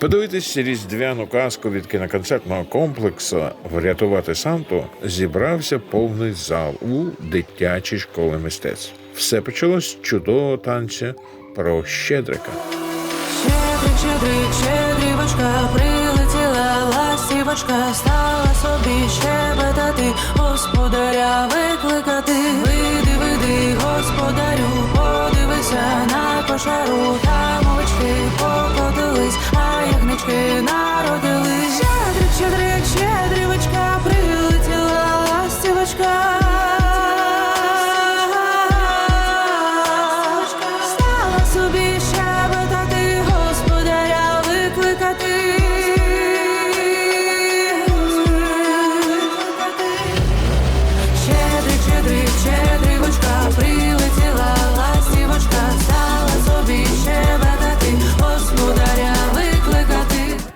Подивитись різдвяну казку від кіноконцертного комплексу Врятувати Санту зібрався повний зал у дитячій школі мистецтв. Все почалось чудового танця про щедрика. Щедрик, щедрик, щедрівочка, прилетіла ластівочка, стала собі щебетати, господаря викликати. Вийди, вийди, господарю, подивися на кошару,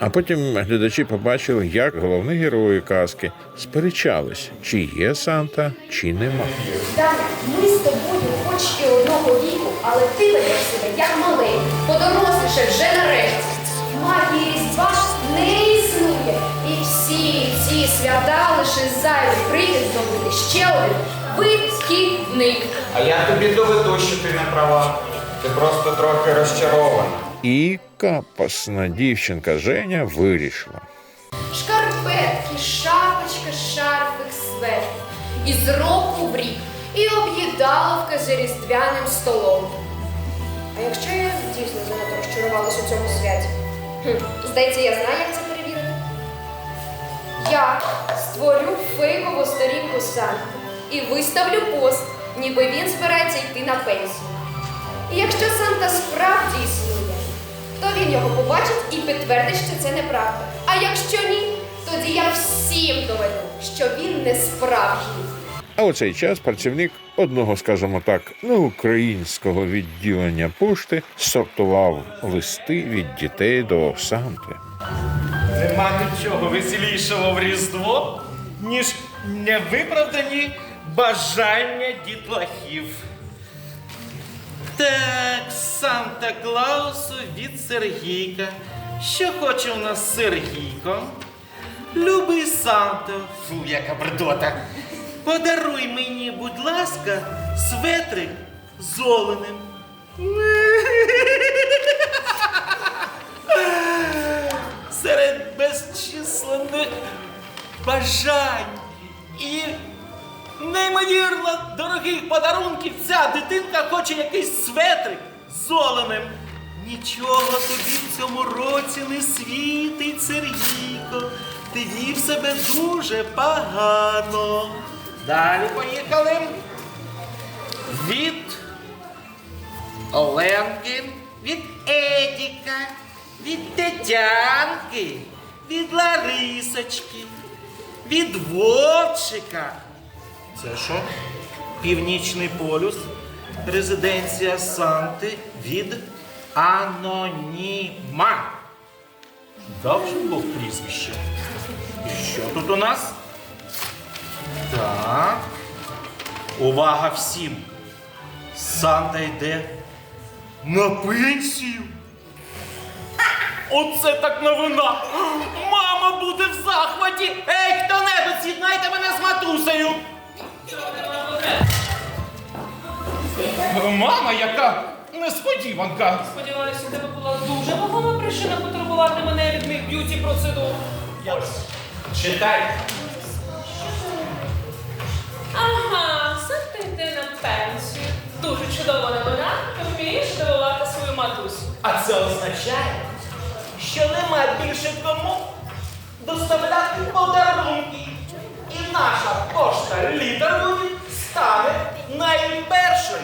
А потім глядачі побачили, як головні герої казки сперечались, чи є Санта, чи нема. Даня, ми з тобою хоч і одного віку, але ти ведеш себе як малий, подоросліше вже нарешті. Магії Різдва ж не існує. І всі ці свята лише зайвий привід зробити ще один вихідник. А я тобі доведу, що ти не права. Ти просто трохи розчарована. І капасна дівчинка Женя вирішила. Шкарпетки, шапочка, шарфик, светр. Із року в рік. І об'їдаловка за різдвяним столом. А якщо я дійсно занадто розчарувалась у цьому святі? Хм, здається, я знаю, як це перевірити. Я створю фейкову сторінку Санти і виставлю пост, ніби він збирається йти на пенсію. І якщо Санта справді існує, він його побачить і підтвердить, що це неправда. А якщо ні, тоді я всім доведу, що він не справжній. А у цей час працівник одного, скажімо так, неукраїнського відділення пошти сортував листи від дітей до Санти. Нема нічого веселішого в Різдво, ніж невиправдані бажання дітлахів. Так, Санта Клаусу від Сергійка. Що хоче у нас Сергійко? Любий Санто, фу, яка бредота. Подаруй мені, будь ласка, светрик з серед безчисленних бажань і неймовірно дорогих подарунків ця дитинка хоче якийсь светрик з оленем. Нічого тобі в цьому році не світить, Сергійко. Ти вів себе дуже погано. Далі поїхали. Від Оленки, від Едіка, від Тетянки, від Ларисочки, від Вовчика. Це що? Північний полюс, резиденція Санти від Аноніма. Довше був прізвище. І що тут у нас? Так. Увага всім! Санта йде на пенсію. Оце так новина! Мама буде в захваті! Ей, хто-небудь, з'єднайте мене з матусею! Мама, яка несподіванка! Сподіваюся, у тебе була дуже вагома причина потурбувати мене від моїх б'юті процедур. Ось, Читай! Ага, Санта йде на пенсію. Дуже чудова новина. Ти вмієш дивувати свою матусю. А це означає, що нема більше кому доставляти подарунки. І наша пошта Літервуді стане найпершою,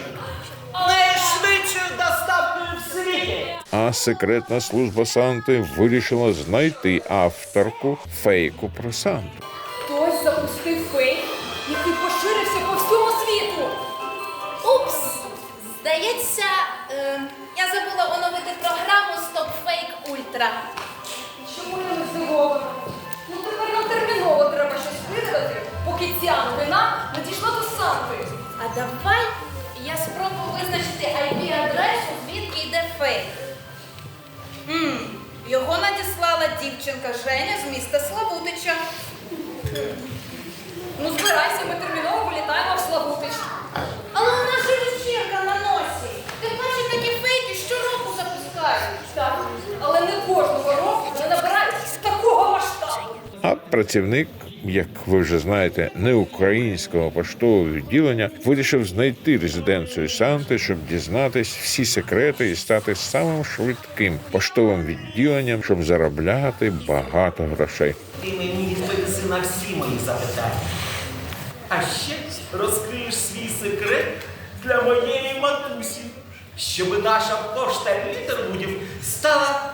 найшвидшою доставкою в світі. А секретна служба Санти вирішила знайти авторку фейку про Санту. Хтось запустив фейк, який поширився по всьому світу. Упс! Здається, е, я забула оновити програму Stop Fake Ultra. Поки ця новина не дійшла до Санти. А давай я спробую визначити IP-адресу, звідки йде фейк. М, Його надіслала дівчинка Женя з міста Славутича. Ну, збирайся, ми терміново вилітаємо в Славутич. Але у нас же вечірка на носі. Ти бачиш такі фейки щороку запускають. Так, але не кожного року вони набирають такого масштабу. А працівник, як ви вже знаєте, неукраїнського поштового відділення вирішив знайти резиденцію Санти, щоб дізнатись всі секрети і стати самим швидким поштовим відділенням, щоб заробляти багато грошей. Ти мені відповіси на всі мої запитання. А ще розкриєш свій секрет для моєї матусі, щоб наша пошта Літервудів стала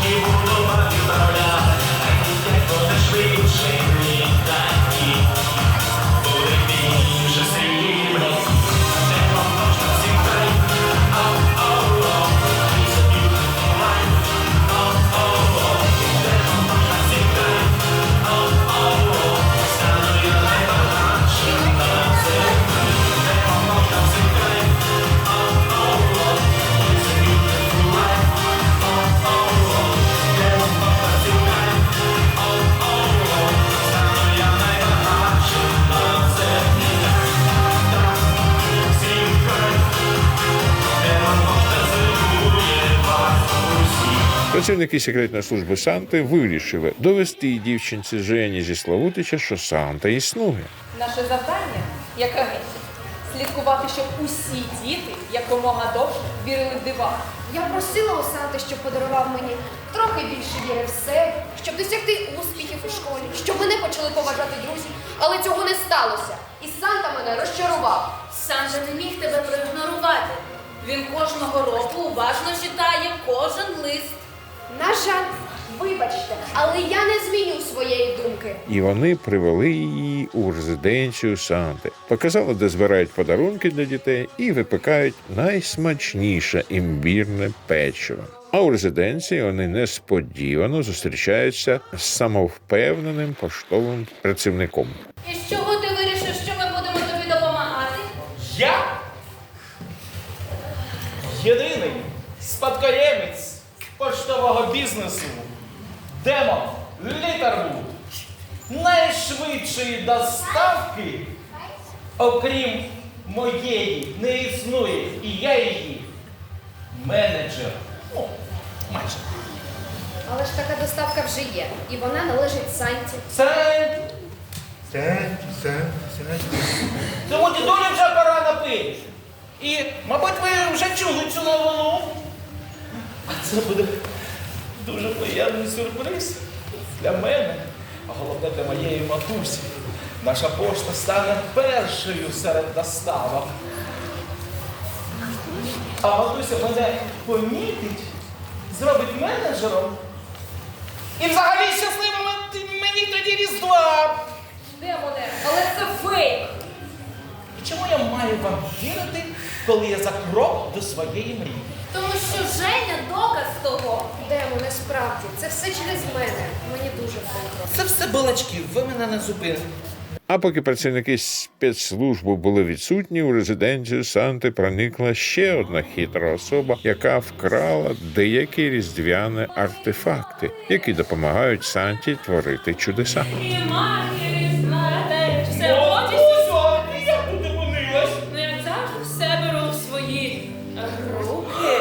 Працівники секретної служби Санти вирішили довести дівчинці Жені зі Славутича, що Санта існує. Наше завдання, як агентів, слідкувати, щоб усі діти якомога довше вірили в дива. Я просила у Санти, щоб подарував мені трохи більше віри в себе, щоб досягти успіхів у школі, щоб мене почали поважати друзі, але цього не сталося. І Санта мене розчарував. Санта не міг тебе проігнорувати. Він кожного року уважно читає кожен лист. На жаль, вибачте, але я не зміню своєї думки. І вони привели її у резиденцію Санти, показали, де збирають подарунки для дітей і випекають найсмачніше імбірне печиво. А у резиденції вони несподівано зустрічаються з самовпевненим поштовим працівником. І з чого ти вирішив, що ми будемо тобі допомагати? Я єдиний спадкоємець поштового бізнесу. Демон Літервуд. Найшвидшої доставки, окрім моєї, не існує. І я її менеджер. Ну, майже. Але ж така доставка вже є, і вона належить Санті. Це Тому дідулі вже пора на пиво. І, мабуть, ви вже чули цю новину. А це буде дуже приємний сюрприз для мене, а головне для моєї матусі. Наша пошта стане першою серед доставок. А матуся мене помітить, зробить менеджером. І взагалі щасливим мені тоді різдва. Демоне, але це фейк. І чому я маю вам вірити, коли я за крок до своєї мрії? Тому що Женя доказ того. Демо, не справді, це все через мене. Мені дуже прикро. Це все балачки, ви мене не зупините. А поки працівники спецслужби були відсутні, у резиденцію Санти проникла ще одна хитра особа, яка вкрала деякі різдвяні артефакти, які допомагають Санті творити чудеса. І магія все я. Ну, як завжди, все беру в свої руки.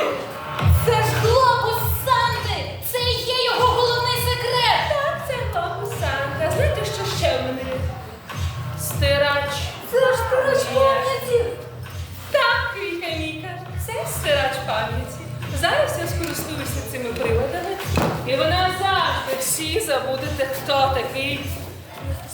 Хто такий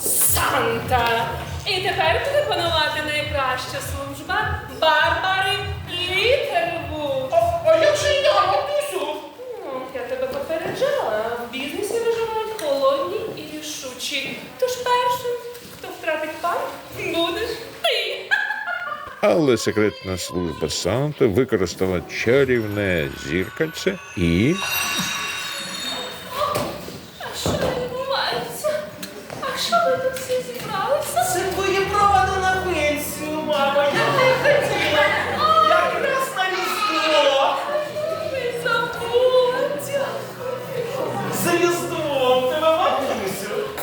Санта. І тепер буде панувати найкраща служба Барбари Літервуд. А, а як же я, матусю? Ну, Я тебе попереджала, в бізнесі виживають холодні і рішучі. Тож першим, хто втратить пам'ять, будеш ти. Але секретна служба Санти використала чарівне зіркальце і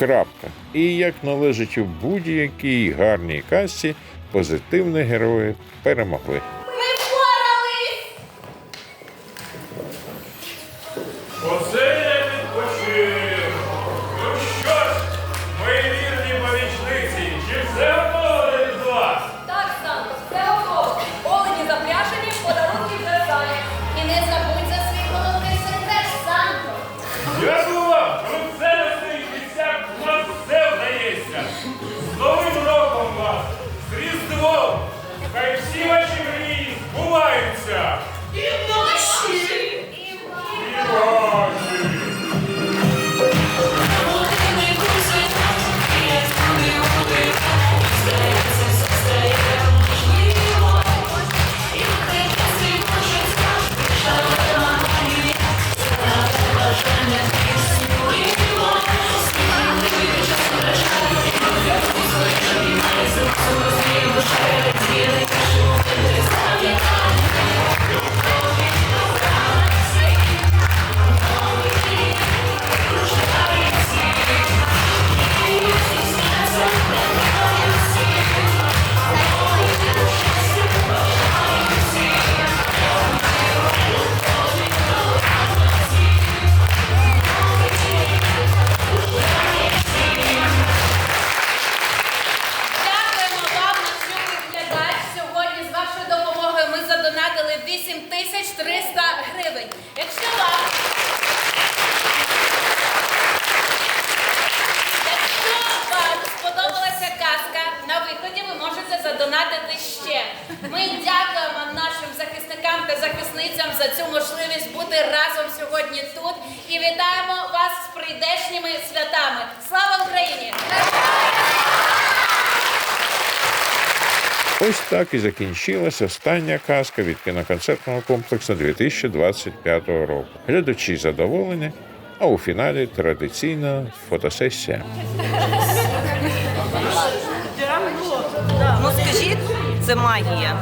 Крапка. І як належить у будь-якій гарній касті, позитивні герої перемогли. Задонатили 8300 гривень. Якщо вам Якщо вам сподобалася казка, на виході ви можете задонатити ще. Ми дякуємо нашим захисникам та захисницям за цю можливість бути разом сьогодні тут і вітаємо вас з прийдешніми святами. Слава Україні! Ось так і закінчилась остання казка від кіноконцертного комплексу 2025 року. Глядачі задоволені, а у фіналі традиційна фотосесія. Ну скажіть, це магія.